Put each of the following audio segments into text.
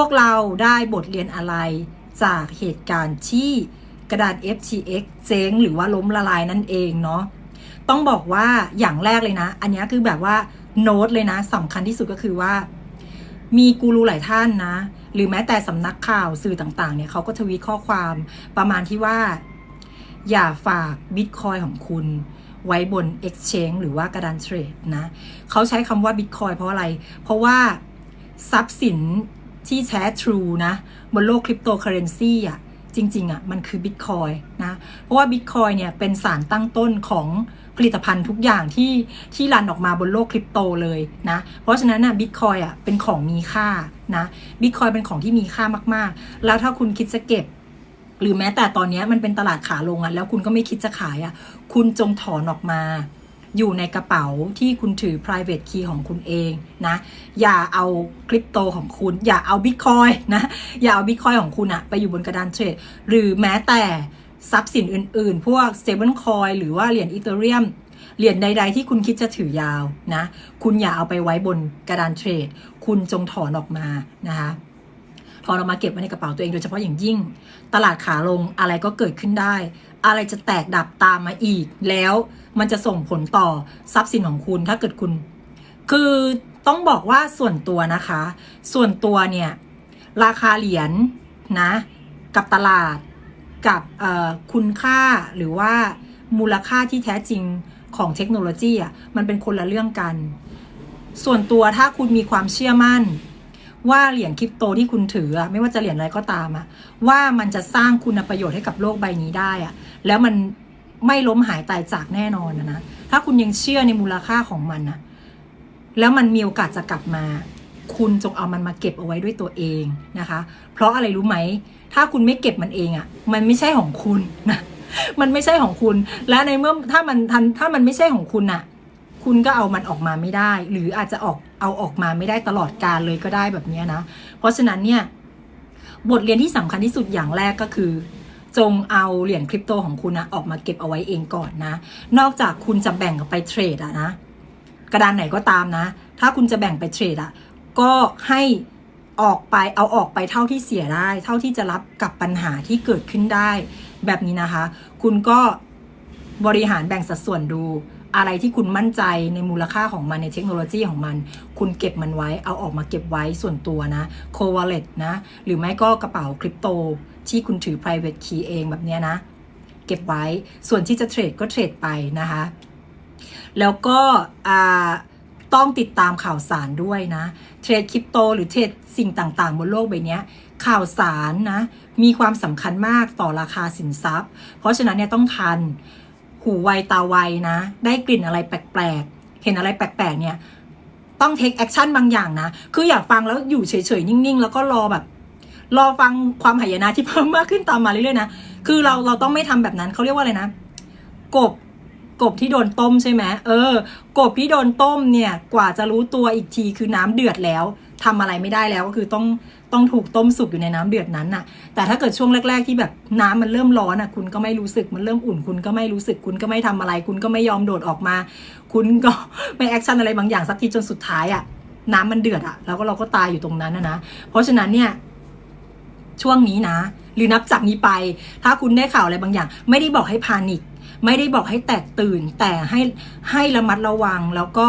วกเราได้บทเรียนอะไรจากเหตุการณ์ที่กระดาน FTX เจ๊งหรือว่าล้มละลายนั่นเองเนาะต้องบอกว่าอย่างแรกเลยนะ อันนี้คือแบบว่าโน้ตเลยนะสำคัญที่สุดก็คือว่า มีกูรูหลายท่านนะ หรือแม้แต่สำนักข่าวสื่อต่างๆเนี่ยเขาก็ทวีตข้อความประมาณที่ว่า อย่าฝากบิตคอยของคุณไว้บน Exchange หรือว่ากระดานเทรดนะ เขาใช้คำว่าบิตคอยเพราะอะไร เพราะว่าทรัพย์สิน ที่แท้ทรูนะบนโลกคริปโตเคอเรนซีอะจริงๆอะมันคือบิตคอยนะ เพราะว่าบิตคอยเนี่ยเป็นสารตั้งต้นของผลิตภัณฑ์ทุกอย่างที่ที่รันออกมาบนโลกคริปโตเลยนะ เพราะฉะนั้นน่ะบิตคอยอะเป็นของมีค่านะบิตคอยเป็นของที่มีค่ามากๆ แล้วถ้าคุณคิดจะเก็บ หรือแม้แต่ตอนนี้มันเป็นตลาดขาลงอะแล้วคุณก็ไม่คิดจะขายอะคุณจงถอนออกมา อยู่ในกระเป๋าที่คุณถือ private key ของคุณเองนะ อย่าเอาคริปโตของคุณ อย่าเอาบิตคอยนะ อย่าเอาบิตคอยของคุณอะไปอยู่บนกระดานเทรด หรือแม้แต่ทรัพย์สินอื่นๆ พวก stable coin หรือว่าเหรียญอีเธเรียมเหรียญใด ๆ ที่คุณคิดจะถือยาวนะ คุณอย่าเอาไปไว้บนกระดานเทรด คุณจงถอนออกมานะคะถอนออกมาเก็บไว้ในกระเป๋าตัวเองโดยเฉพาะอย่างยิ่ง ตลาดขาลงอะไรก็เกิดขึ้นได้ อะไรจะแตกดับตามมาอีก แล้วมันจะส่งผลต่อทรัพย์สินของคุณถ้าเกิดคุณ คือต้องบอกว่าส่วนตัวนะคะ ส่วนตัวเนี่ย ราคาเหรียญนะกับตลาดกับคุณค่าหรือว่ามูลค่าที่แท้จริงของเทคโนโลยีอะมันเป็นคนละเรื่องกัน ส่วนตัวถ้าคุณมีความเชื่อมั่น ว่าเหรียญคริปโตที่คุณถืออะไม่ว่าจะเหรียญอะไรก็ตามอะว่ามันจะสร้างคุณประโยชน์ให้กับโลกใบนี้ได้อะแล้วมันไม่ล้มหายตายจากแน่นอนนะนะ ถ้าคุณยังเชื่อในมูลค่าของมันนะแล้วมันมีโอกาสจะกลับมา คุณจงเอามันมาเก็บเอาไว้ด้วยตัวเองนะคะ เพราะอะไรรู้ไหม ถ้าคุณไม่เก็บมันเองอะมันไม่ใช่ของคุณนะ มันไม่ใช่ของคุณ และในเมื่อถ้ามันทันถ้ามันไม่ใช่ของคุณอะ คุณก็เอามันออกมาไม่ได้ หรืออาจจะออกเอาออกมาไม่ได้ตลอดการเลยก็ได้แบบนี้นะ เพราะฉะนั้นเนี่ยบทเรียนที่สำคัญที่สุดอย่างแรกก็คือ จงเอาเหรียญคริปโตของคุณนะออกมาเก็บเอาไว้เองก่อนนะ นอกจากคุณจะแบ่งไปเทรดอะนะกระดานไหนก็ตามนะ ถ้าคุณจะแบ่งไปเทรดอะก็ให้ออกไปเอาออกไปเท่าที่เสียได้ เท่าที่จะรับกับปัญหาที่เกิดขึ้นได้ แบบนี้นะคะ คุณก็บริหารแบ่งสัดส่วนดู อะไรที่คุณมั่นใจในมูลค่าของมันในเทคโนโลยีของมัน คุณเก็บมันไว้ เอาออกมาเก็บไว้ส่วนตัวนะ c o w a l l e t นะ หรือไม่ก็กระเป๋าคริปโต ที่คุณถือ private key เองแบบเนี้ยนะ เก็บไว้ ส่วนที่จะเทรดก็เทรดไปนะคะ แล้วก็ต้องติดตามข่าวสารด้วยนะ เทรดคริปโต หรือเทรดสิ่งต่างๆ บนโลกใบนี้ข่าวสารนะ มีความสำคัญมากต่อราคาสินทรัพย์ เพราะฉะนั้นเนี่ยต้องทัน หูไวตาไวนะ ได้กลิ่นอะไรแปลกๆ เห็นอะไรแปลกๆ เนี่ย ต้องเทคแอคชั่นบางอย่างนะ คืออยากฟังแล้วอยู่เฉยๆ นิ่งๆ แล้วก็รอแบบ รอฟังความหายนะที่เพิ่มมากขึ้นตามมาเรื่อยๆนะ คือเราเราต้องไม่ทำแบบนั้นเขาเรียกว่าอะไรนะ กบ กบที่โดนต้มใช่ไหมเออ กบที่โดนต้มเนี่ยกว่าจะรู้ตัวอีกทีคือน้ำเดือดแล้วทำอะไรไม่ได้แล้วก็คือต้องต้องถูกต้มสุกอยู่ในน้ำเดือดนั้นน่ะ แต่ถ้าเกิดช่วงแรก ๆ ที่แบบน้ำมันเริ่มร้อนอะ คุณก็ไม่รู้สึกมันเริ่มอุ่น คุณก็ไม่รู้สึก คุณก็ไม่ทำอะไร คุณก็ไม่ยอมโดดออกมา คุณก็ไม่แอคชั่นอะไรบางอย่างสักทีจนสุดท้ายอะน้ำมันเดือดอะแล้วก็เราก็ตายอยู่ตรงนั้นนะนะ เพราะฉะนั้นเนี่ย ช่วงนี้นะ หรือนับจากนี้ไป ถ้าคุณได้ข่าวอะไรบางอย่าง ไม่ได้บอกให้พานิค ไม่ได้บอกให้แตกตื่น แต่ให้ให้ระมัดระวังแล้วก็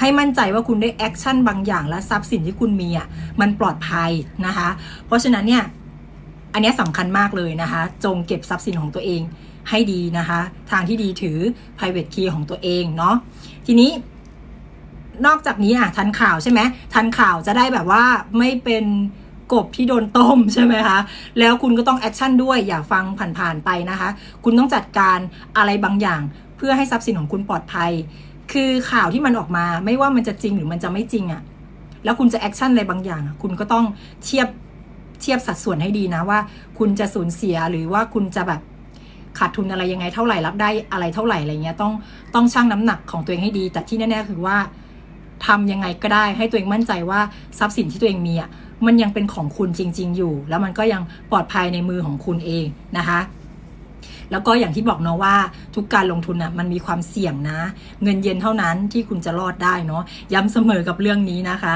ให้มั่นใจว่าคุณได้แอคชั่นบางอย่างและทรัพย์สินที่คุณมีอะมันปลอดภัยนะคะ เพราะฉะนั้นเนี่ยอันนี้สำคัญมากเลยนะคะ จงเก็บทรัพย์สินของตัวเองให้ดีนะคะ ทางที่ดีถือ private key ของตัวเองเนาะทีนี้นอกจากนี้อะทันข่าวใช่ไหมทันข่าวจะได้แบบว่าไม่เป็น กบที่โดนต้มใช่ไหมคะ แล้วคุณก็ต้องแอคชั่นด้วยอย่าฟังผ่านๆไปนะคะ คุณต้องจัดการอะไรบางอย่าง เพื่อให้ทรัพย์สินของคุณปลอดภัย คือข่าวที่มันออกมาไม่ว่ามันจะจริงหรือมันจะไม่จริงอะ่ะ แล้วคุณจะแอคชั่นอะไรบางอย่าง คุณก็ต้องเทียบเทียบสัดส่วนให้ดีนะว่า คุณจะสูญเสียหรือว่าคุณจะแบบขาดทุนอะไรยังไงเท่าไหร่รับได้อะไรเท่าไหร่อะไรเงี้ยต้องต้องชั่งน้ำหนักของตัวเองให้ดี แต่ที่แน่ ๆ คือว่าทำยังไงก็ได้ให้ตัวเองมั่นใจว่าทรัพย์สินที่ตัวเองมีอะ มันยังเป็นของคุณจริง ๆ อยู่ แล้วมันก็ยังปลอดภัยในมือของคุณเองนะคะแล้วก็อย่างที่บอกเนาะว่าทุกการลงทุนอะมันมีความเสี่ยงนะ เงินเย็นเท่านั้นที่คุณจะรอดได้เนาะย้ำเสมอกับเรื่องนี้นะคะ